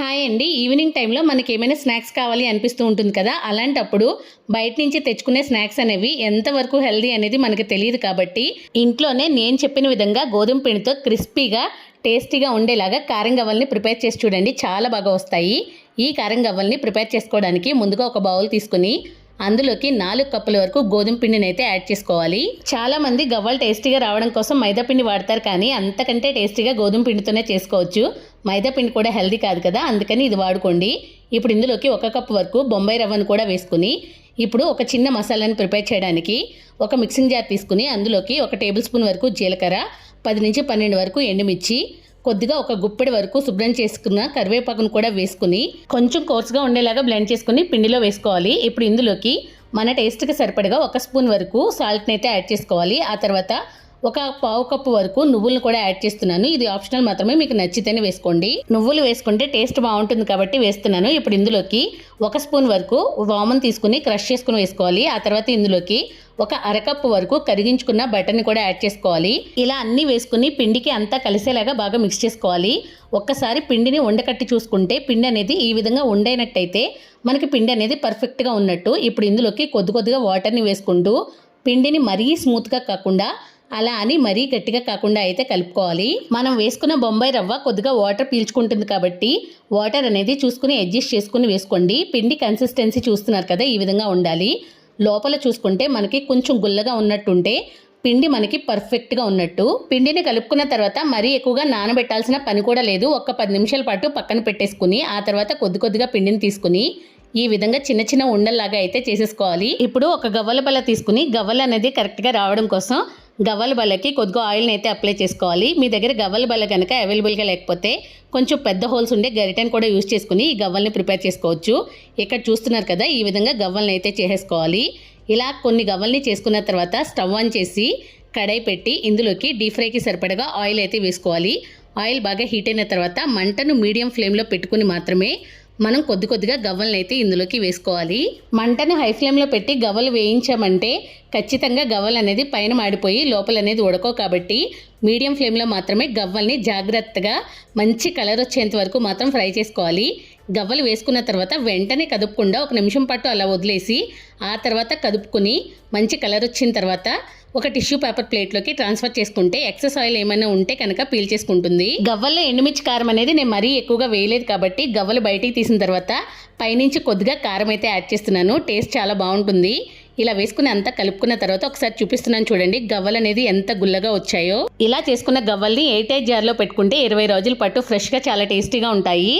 Hi అండి. Evening టైంలో మనకి ఏమైనా స్నాక్స్ కావాలి అనిపిస్తూ ఉంటుంది కదా? అలాంటప్పుడు బయట నుంచి తెచ్చుకునే స్నాక్స్ అనేవి ఎంతవరకు హెల్దీ అనేది మనకి తెలియదు కాబట్టి ఇంట్లోనే నేను చెప్పిన విధంగా గోధుమ పిండితో క్రిస్పీగా టేస్టీగా ఉండేలాగా కారం గవ్వల్ని ప్రిపేర్ చేసి చూడండి. చాలా బాగా వస్తాయి. ఈ కారం గవ్వల్ని ప్రిపేర్ చేసుకోవడానికి ముందుగా ఒక బౌల్ తీసుకుని అందులోకి నాలుగు కప్పుల వరకు గోధుమ పిండిని అయితే యాడ్ చేసుకోవాలి. చాలా మంది గవ్వలు టేస్టీగా రావడం కోసం మైదా పిండి వాడతారు కానీ అంతకంటే టేస్టీగా గోధుమ పిండితోనే చేసుకోవచ్చు. మైదా పిండి కూడా హెల్దీ కాదు కదా అందుకని ఇది వాడుకోండి. ఇప్పుడు ఇందులోకి ఒక కప్పు వరకు బొంబాయి రవ్వను కూడా వేసుకుని ఇప్పుడు ఒక చిన్న మసాలాను ప్రిపేర్ చేయడానికి ఒక మిక్సింగ్ జార్ తీసుకుని అందులోకి ఒక టేబుల్ స్పూన్ వరకు జీలకర్ర పది నుంచి పన్నెండు వరకు ఎండుమిర్చి కొద్దిగా ఒక గుప్పెడి వరకు శుభ్రం చేసుకున్న కరివేపాకును కూడా వేసుకుని కొంచెం కోర్సుగా ఉండేలాగా బ్లెండ్ చేసుకుని పిండిలో వేసుకోవాలి. ఇప్పుడు ఇందులోకి మన టేస్ట్కి సరిపడగా ఒక స్పూన్ వరకు సాల్ట్ని అయితే యాడ్ చేసుకోవాలి. ఆ తర్వాత ఒక పావు కప్పు వరకు నువ్వులను కూడా యాడ్ చేస్తున్నాను. ఇది ఆప్షనల్ మాత్రమే మీకు నచ్చితేనే వేసుకోండి. నువ్వులు వేసుకుంటే టేస్ట్ బాగుంటుంది కాబట్టి వేస్తున్నాను. ఇప్పుడు ఇందులోకి ఒక స్పూన్ వరకు వామన్ తీసుకుని క్రష్ చేసుకుని వేసుకోవాలి. ఆ తర్వాత ఇందులోకి ఒక అరకప్పు వరకు కరిగించుకున్న బటర్ని కూడా యాడ్ చేసుకోవాలి. ఇలా అన్నీ వేసుకుని పిండికి అంతా కలిసేలాగా బాగా మిక్స్ చేసుకోవాలి. ఒక్కసారి పిండిని ఉండకట్టి చూసుకుంటే పిండి అనేది ఈ విధంగా ఉండైనట్టయితే మనకి పిండి అనేది పర్ఫెక్ట్గా ఉన్నట్టు ఇప్పుడు ఇందులోకి కొద్ది కొద్దిగా వాటర్ని వేసుకుంటూ పిండిని మరీ స్మూత్గా కాకుండా అలా అని మరీ గట్టిగా కాకుండా అయితే కలుపుకోవాలి. మనం వేసుకున్న బొంబాయి రవ్వ కొద్దిగా వాటర్ పీల్చుకుంటుంది కాబట్టి వాటర్ అనేది చూసుకుని అడ్జస్ట్ చేసుకుని వేసుకోండి. పిండి కన్సిస్టెన్సీ చూస్తున్నారు కదా ఈ విధంగా ఉండాలి. లోపల చూసుకుంటే మనకి కొంచెం గుల్లగా ఉన్నట్టుంటే పిండి మనకి పర్ఫెక్ట్గా ఉన్నట్టు. పిండిని కలుపుకున్న తర్వాత మరీ ఎక్కువగా నానబెట్టాల్సిన పని కూడా లేదు. ఒక పది నిమిషాల పాటు పక్కన పెట్టేసుకుని ఆ తర్వాత కొద్ది కొద్దిగా పిండిని తీసుకుని ఈ విధంగా చిన్న చిన్న ఉండల్లాగా అయితే చేసేసుకోవాలి. ఇప్పుడు ఒక గవ్వల బల్ల తీసుకుని గవ్వలు అనేది కరెక్ట్గా రావడం కోసం గవ్వల బల్లకి కొద్దిగా ఆయిల్ని అయితే అప్లై చేసుకోవాలి. మీ దగ్గర గవ్వల బల్ల కనుక అవైలబుల్గా లేకపోతే కొంచెం పెద్ద హోల్స్ ఉండే గరిటెని కూడా యూజ్ చేసుకుని ఈ గవ్వల్ని ప్రిపేర్ చేసుకోవచ్చు. ఇక్కడ చూస్తున్నారు కదా ఈ విధంగా గవ్వల్ని అయితే చేసేసుకోవాలి. ఇలా కొన్ని గవ్వల్ని చేసుకున్న తర్వాత స్టవ్ ఆన్ చేసి కడాయి పెట్టి ఇందులోకి డీప్ ఫ్రైకి సరిపడగా ఆయిల్ అయితే వేసుకోవాలి. ఆయిల్ బాగా హీట్ అయిన తర్వాత మంటను మీడియం ఫ్లేమ్లో పెట్టుకుని మాత్రమే మనం కొద్ది కొద్దిగా గవ్వలను అయితే ఇందులోకి వేసుకోవాలి. మంటను హై ఫ్లేమ్లో పెట్టి గవ్వలు వేయించామంటే ఖచ్చితంగా గవ్వలు అనేది పైన మాడిపోయి లోపల అనేది ఉడకో కాబట్టి మీడియం ఫ్లేమ్లో మాత్రమే గవ్వల్ని జాగ్రత్తగా మంచి కలర్ వచ్చేంత వరకు మాత్రం ఫ్రై చేసుకోవాలి. గవ్వలు వేసుకున్న తర్వాత వెంటనే కదుపుకుండా ఒక నిమిషం పాటు అలా వదిలేసి ఆ తర్వాత కదుపుకొని మంచి కలర్ వచ్చిన తర్వాత ఒక టిష్యూ పేపర్ ప్లేట్లోకి ట్రాన్స్ఫర్ చేసుకుంటే ఎక్సెస్ ఆయిల్ ఏమైనా ఉంటే కనుక పీల్ చేసుకుంటుంది. గవ్వల్లో ఎండుమిర్చి కారం అనేది నేను మరీ ఎక్కువగా వేయలేదు కాబట్టి గవ్వలు బయటికి తీసిన తర్వాత పైనుంచి కొద్దిగా కారం అయితే యాడ్ చేస్తున్నాను. టేస్ట్ చాలా బాగుంటుంది. ఇలా వేసుకుని అంతా కలుపుకున్న తర్వాత ఒకసారి చూపిస్తున్నాను చూడండి. గవ్వలు అనేది ఎంత గుల్లగా వచ్చాయో. ఇలా చేసుకున్న గవ్వల్ని ఎయిట్ జార్లో పెట్టుకుంటే ఇరవై రోజుల పాటు ఫ్రెష్గా చాలా టేస్టీగా ఉంటాయి.